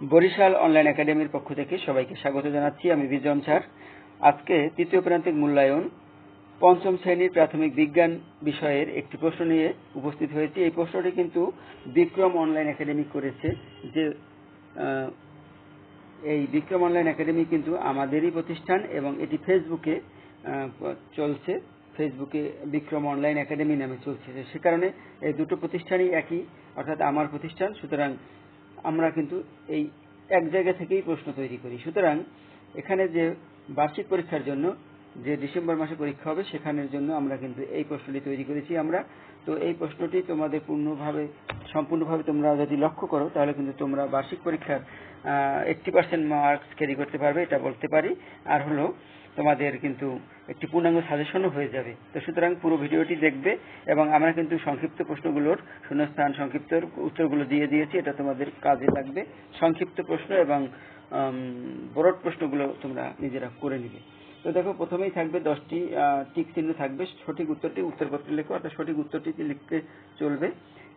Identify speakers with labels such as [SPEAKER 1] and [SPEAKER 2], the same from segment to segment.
[SPEAKER 1] Barishal online একাডেমির পক্ষ থেকে সবাইকে স্বাগত জানাচ্ছি। আমি বিজন স্যার। আজকে তৃতীয় প্রান্তিক মূল্যায়ন, পঞ্চম শ্রেণির প্রাথমিক বিজ্ঞান বিষয়ের একটি প্রশ্ন নিয়ে উপস্থিত হয়েছি। এই প্রশ্নটি কিন্তু বিক্রম অনলাইন একাডেমি করেছে যে এই বিক্রম অনলাইন একাডেমি কিন্তু আমাদেরই প্রতিষ্ঠান এবং এটি ফেসবুকে চলছে। ফেসবুকে বিক্রম অনলাইন একাডেমি নামে চলছে। সে কারণে এই দুটো প্রতিষ্ঠানই একই, অর্থাৎ আমার প্রতিষ্ঠান। সুতরাং আমরা কিন্তু এই এক জায়গা থেকেই প্রশ্ন তৈরি করি। সুতরাং এখানে যে বার্ষিক পরীক্ষার জন্য যে ডিসেম্বর মাসে পরীক্ষা হবে, সেখানের জন্য আমরা কিন্তু এই প্রশ্নটি তৈরি করেছি আমরা। তো এই প্রশ্নটি তোমাদের পূর্ণভাবে, সম্পূর্ণভাবে তোমরা যদি লক্ষ্য করো, তাহলে কিন্তু তোমরা বার্ষিক পরীক্ষার এইটটি পার্সেন্ট মার্কস ক্যারি করতে পারবে, এটা বলতে পারি। আর হলো তোমাদের কিন্তু একটি পূর্ণাঙ্গ সাজেশনও হয়ে যাবে। তো সুতরাং পুরো ভিডিওটি দেখবে এবং আমরা কিন্তু সংক্ষিপ্ত প্রশ্নগুলোর শূন্যস্থান সংক্ষিপ্ত উত্তরগুলো দিয়ে দিয়েছি, এটা তোমাদের কাজে লাগবে। সংক্ষিপ্ত প্রশ্ন এবং বড় প্রশ্নগুলো তোমরা নিজেরা করে নিবে। তো দেখো, প্রথমেই থাকবে দশটি টিক চিহ্ন থাকবে। সঠিক উত্তরটি উত্তরপত্রে লেখো, অর্থাৎ সঠিক উত্তরটি লিখতে চলবে।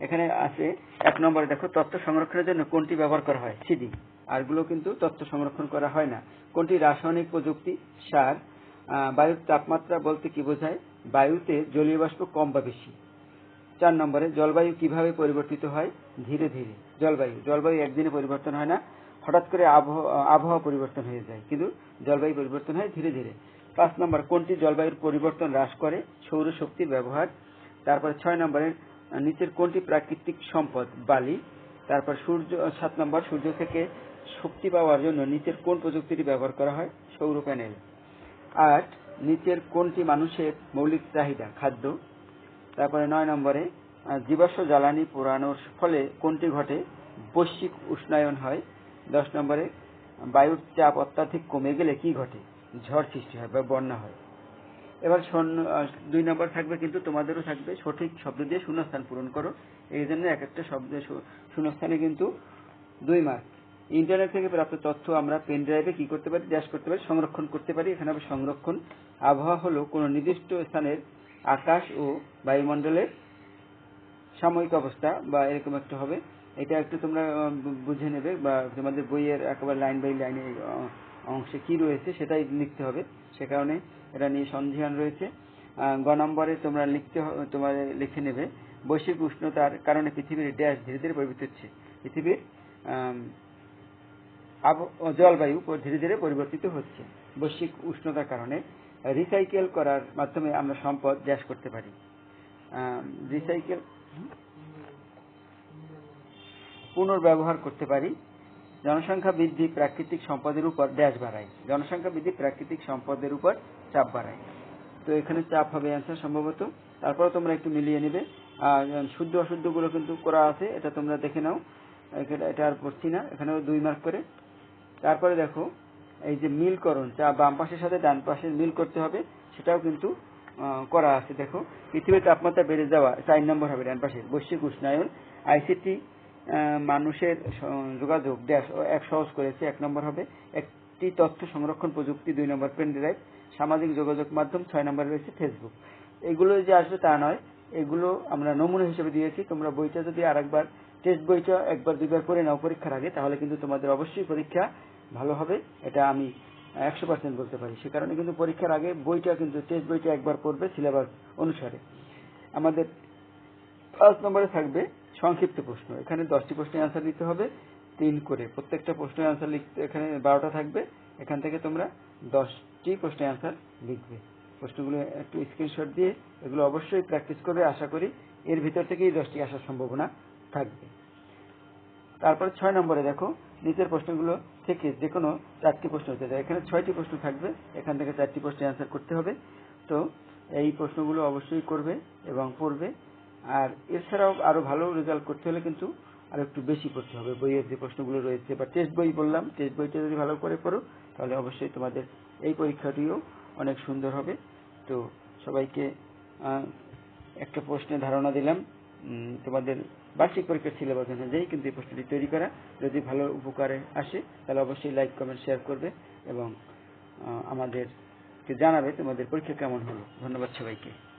[SPEAKER 1] এখানে আছে এক নম্বরে দেখো তথ্য সংরক্ষণের জন্য কোনটি ব্যবহার করা হয়? সিডি। আর আরগুলো কিন্তু তথ্য সংরক্ষণ করা হয় না। কোনটি রাসায়নিক প্রযুক্তি? সার। বায়ুর তাপমাত্রা বলতে কি বোঝায়? বায়ুতে জলীয় বাষ্প কম বা বেশি। চার নম্বরে, জলবায়ু কীভাবে পরিবর্তিত হয়? ধীরে ধীরে। জলবায়ু। জলবায়ু একদিনে পরিবর্তন হয় না। হঠাৎ করে আবহাওয়া পরিবর্তন হয়ে যায়। কিন্তু জলবায়ু পরিবর্তন হয় ধীরে ধীরে। পাঁচ নম্বর, কোনটি জলবায়ুর পরিবর্তন হ্রাস করে? সৌর শক্তির ব্যবহার। তারপরে ছয় নম্বরে নিচের কোনটি প্রাকৃতিক সম্পদ? বালি। তারপর সূর্য সাত নম্বর, সূর্য থেকে শক্তি পাওয়ার জন্য নিচের কোন প্রযুক্তিটি ব্যবহার করা হয়? সৌর প্যানেল। আট, নিচের কোনটি মানুষের মৌলিক চাহিদা? খাদ্য। তারপরে নয় নম্বরে জীবাশ্ম জ্বালানি পোড়ানোর ফলে কোনটি ঘটে? বৈশ্বিক উষ্ণায়ন হয়। দশ নম্বরে, বায়ুর চাপ অত্যাধিক কমে গেলে কি ঘটে? ঝড় সৃষ্টি হয় বা বন্যা হয়। এবার দুই নম্বর থাকবে কিন্তু তোমাদেরও থাকবে। সঠিক শব্দ দিয়ে শূন্যস্থান পূরণ করো। এই জন্য এক একটা শব্দে শূন্যস্থানে কিন্তু দুই মার্ক ইন্টারনেট থেকে প্রাপ্ত তথ্য আমরা পেন ড্রাইভে কি করতে পারি? ড্যাশ করতে পারি, সংরক্ষণ করতে পারি। এখানে হবে সংরক্ষণ। আবহাওয়া হলো কোনো নির্দিষ্ট স্থানের আকাশ ও বায়ুমণ্ডলের সাময়িক অবস্থা বা এরকম একটা হবে। এটা একটু তোমরা বুঝে নেবে বা তোমাদের বইয়ের একেবারে লাইন বাই লাইনে অংশে কি রয়েছে সেটাই লিখতে হবে। সে কারণে এটা নিয়ে সন্ধিহান রয়েছে। গ নম্বরে তোমরা লিখতে তোমার লিখে নেবে, বৈশ্বিক উষ্ণতার কারণে পৃথিবীর ড্যাশ ধীরে ধীরে পরিবর্তিত হচ্ছে। পৃথিবীর জলবায়ু ধীরে ধীরে পরিবর্তিত হচ্ছে। বৈশ্বিক উষ্ণতার কারণে রিসাইকেল করার মাধ্যমে আমরা সম্পদ ড্যাশ করতে পারি। রিসাইকেল পুনর্ব্যবহার করতে পারি। জনসংখ্যা বৃদ্ধি প্রাকৃতিক সম্পদের উপর ড্যাশ বাড়ায়। জনসংখ্যা বৃদ্ধি প্রাকৃতিক সম্পদের উপর চাপ বাড়ায়। তো এখানে চাপ হবে অ্যান্সার সম্ভবত। তারপরে তোমরা একটু মিলিয়ে নেবে। শুদ্ধ অশুদ্ধগুলো কিন্তু করা আছে, এটা তোমরা দেখে নাও। এটা আর পড়ছি না, এখানেও দুই মার্ক করে। তারপরে দেখো, এই যে মিলকরণ চা বাম পাশের সাথে ডান পাশের মিল করতে হবে, সেটাও কিন্তু করা আছে। দেখো, পৃথিবীর তাপমাত্রা বেড়ে যাওয়া, চার নম্বর হবে ডান পাশে, বৈশ্বিক উষ্ণায়ন আইসিটি মানুষের যোগাযোগ এক সহজ করেছে, এক নম্বর হবে একটি তথ্য সংরক্ষণ প্রযুক্তি, দুই নম্বর পেন ড্রাইভ, সামাজিক যোগাযোগ মাধ্যম, ছয় নম্বর রয়েছে ফেসবুক। এগুলো যে আসবে তা নয়, এগুলো আমরা নমুনা হিসেবে দিয়েছি। তোমরা বইটা যদি আরেকবার, টেস্ট বইটা একবার, দুইবার করে নাও পরীক্ষার আগে, তাহলে কিন্তু তোমাদের অবশ্যই পরীক্ষা ভালো হবে। এটা আমি একশো পার্সেন্ট বলতে পারি। সে কারণে কিন্তু পরীক্ষার আগে বইটা কিন্তু, টেস্ট বইটা একবার পড়বে, সিলেবাস অনুসারে। আমাদের পাঁচ নম্বরে থাকবে সংক্ষিপ্ত প্রশ্ন। এখানে দশটি প্রশ্নের অ্যান্সার দিতে হবে, তিন করে। প্রত্যেকটা প্রশ্নের অ্যান্সার লিখতে, এখানে বারোটা থাকবে। এখান থেকে তোমরা দশটি প্রশ্নের অ্যান্সার লিখবে। প্রশ্নগুলো একটু স্ক্রিনশট দিয়ে এগুলো অবশ্যই প্র্যাকটিস করবে, আশা করি এর ভিতর থেকেই দশটি আসার সম্ভাবনা থাকবে। তারপরে ছয় নম্বরে দেখো, নিচের প্রশ্নগুলো থেকে যে কোনো চারটি প্রশ্ন হতে যায় এখানে ছয়টি প্রশ্ন থাকবে, এখান থেকে চারটি প্রশ্নের অ্যান্সার করতে হবে। তো এই প্রশ্নগুলো অবশ্যই করবে এবং পড়বে। আর এছাড়াও আরও ভালো রেজাল্ট করতে হলে কিন্তু আর একটু বেশি করতে হবে। বইয়ের যে প্রশ্নগুলো রয়েছে বা টেস্ট বই বললাম টেস্ট বইটা যদি ভালো করে পড়ো, তাহলে অবশ্যই তোমাদের এই পরীক্ষাটিও অনেক সুন্দর হবে। তো সবাইকে একটা প্রশ্নের ধারণা দিলাম। তোমাদের বার্ষিক পরীক্ষার সিলেবাস অনুযায়ী কিন্তু এই প্রশ্নটি তৈরি করা, যদি ভালো উপকারে আসে, তাহলে অবশ্যই লাইক কমেন্ট শেয়ার করবে এবং আমাদেরকে জানাবে তোমাদের পরীক্ষা কেমন হলো। ধন্যবাদ সবাইকে।